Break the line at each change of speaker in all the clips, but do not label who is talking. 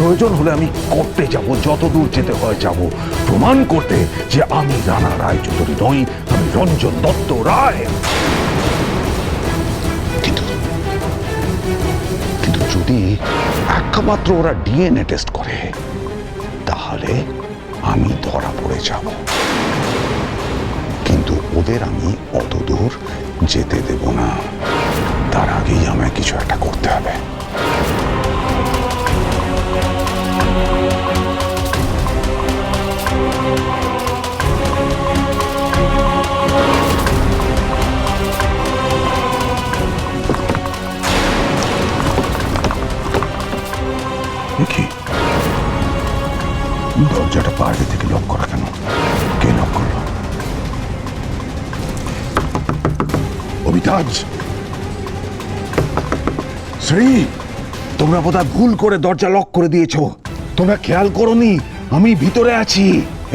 প্রয়োজন হলে আমি করতে যাব যত দূর যেতে হয় যাব। প্রমাণ করতে যে আমি রানা রায় চৌধুরী নই, আমি রঞ্জন দত্ত রায়। কিন্তু যদি একমাত্র ওরা ডিএনএ টেস্ট করে, তাহলে আমি ধরা পড়ে যাব। কিন্তু ওদের আমি অত দূর যেতে দেব না। তার আগেই আমায় কিছু একটা করতে হবে। দরজাটা বাইরে থেকে লক করা কেন? কে লক করল? অমিতাজ শ্রী তোমরা বোধহয় ভুল করে দরজা লক করে দিয়েছ। তোমরা খেয়াল করনি আমি ভিতরে আছি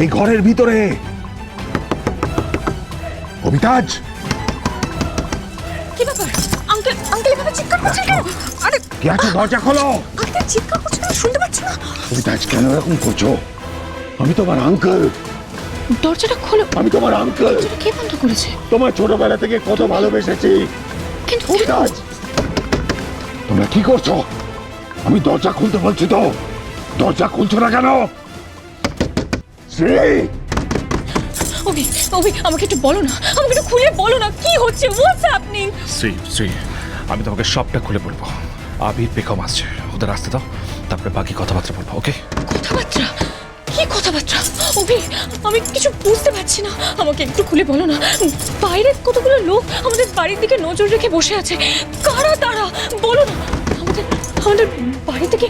এই ঘরের ভিতরে। অমিতাজ
কি ব্যাপার? আঙ্কেল আঙ্কেল এভাবে চিৎকার করছেন কেন? আরে
কে আছো? দরজা খোলো!
আঙ্কেল চিৎকার করছেন কেন? শুনতে পাচ্ছ না।
অমিতাজ কেন এরকম করছ? আমি তোমার আঙ্কেল
দরজাটা খোলো।
আমি তোমার আঙ্কেল
দরজাটা কে বন্ধ করেছে?
তোমার ছোটবেলা থেকে কত ভালোবেসেছি।
কিন্তু
অমিতাজ তোমরা কি করছ? আমি দরজা খুলতে বলছি তো। দরজা খুলছো না কেন? শ্রী
ওবি ওবি আমাকে একটু বলো না। আমাকে একটু খুলে বলো না। কি হচ্ছে? হোয়াটস হ্যাপনিং
শ্রী শ্রী আমি তোমাকে সবটা খুলে বলব। আবির পেকম আসছে। ওদের আসতে দাও। তারপরে বাকি কথাবার্তা বলব ওকে
কথাবার্তা? কথাবার্তা। ওবি আমি কিছু বুঝতে পারছি না। আমাকে একটু খুলে বলো না। বাইরে কতগুলো লোক আমাদের বাড়ির দিকে নজর রেখে বসে আছে? কারা তারা? বলো না। আমাদের আমাদের বাড়ি থেকে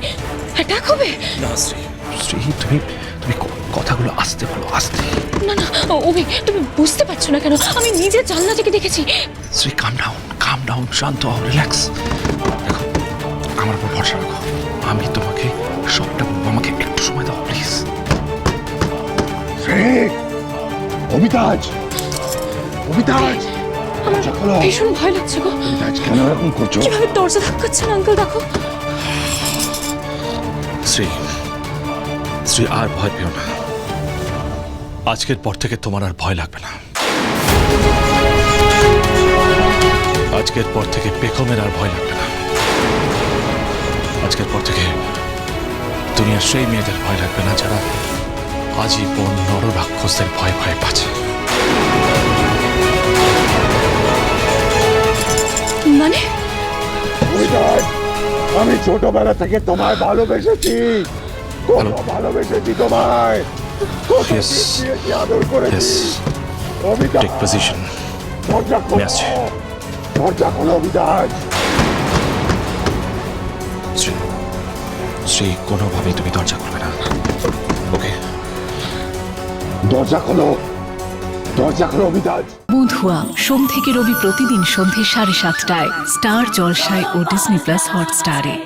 অ্যাটাক হবে?
না শ্রী শ্রী তুমি তুমি কথাগুলো আসতে বলো আসতে।
না না ওবি তুমি বুঝতে পারছ না কেন? আমি নিজে জানলা থেকে দেখেছি।
Shri come down come down শান্ত হও রিল্যাক্স দেখো আমার উপর ভরসা রাখো। আমি তোমাকে সবটা আমাকে একটু সময় দাও প্লিজ
অমিতাজ! অমিতাজ!
আমার ভীষণ ভয় লাগছে গো।
অমিতাজ কেন এরকম করছ?
কীভাবে দরজা ধাক্কাচ্ছেন আঙ্কেল দেখো?
শ্রী শ্রী আর ভয় পেও না। আজকের পর থেকে তোমার আর ভয় লাগবে না। আজকের পর থেকে পেখমের আর ভয় লাগবে না। আজকের পর থেকে দুনিয়ার সেই মেয়েদের ভয় লাগবে না যারা আজীবন নর ভয় ভয় পাচ্ছে।
মানে?
আমি ছোটবেলা থেকে তোমায় ভালোবেসেছি। কত
ভালো-
ভালোবেসেছি তোমায়।
Yes. Yes. আসছি।
দরজা খোলো।
শ্রী শ্রী কোনোভাবেই তুমি দরজা খুলবে না।
দরজা খোলো। দরজা খোলো অমিতাজ
বুধুয়া সোম থেকে রবি প্রতিদিন সন্ধে সাড়ে সাতটায় স্টার জলসায় ও ডিসনি প্লাস হটস্টারে।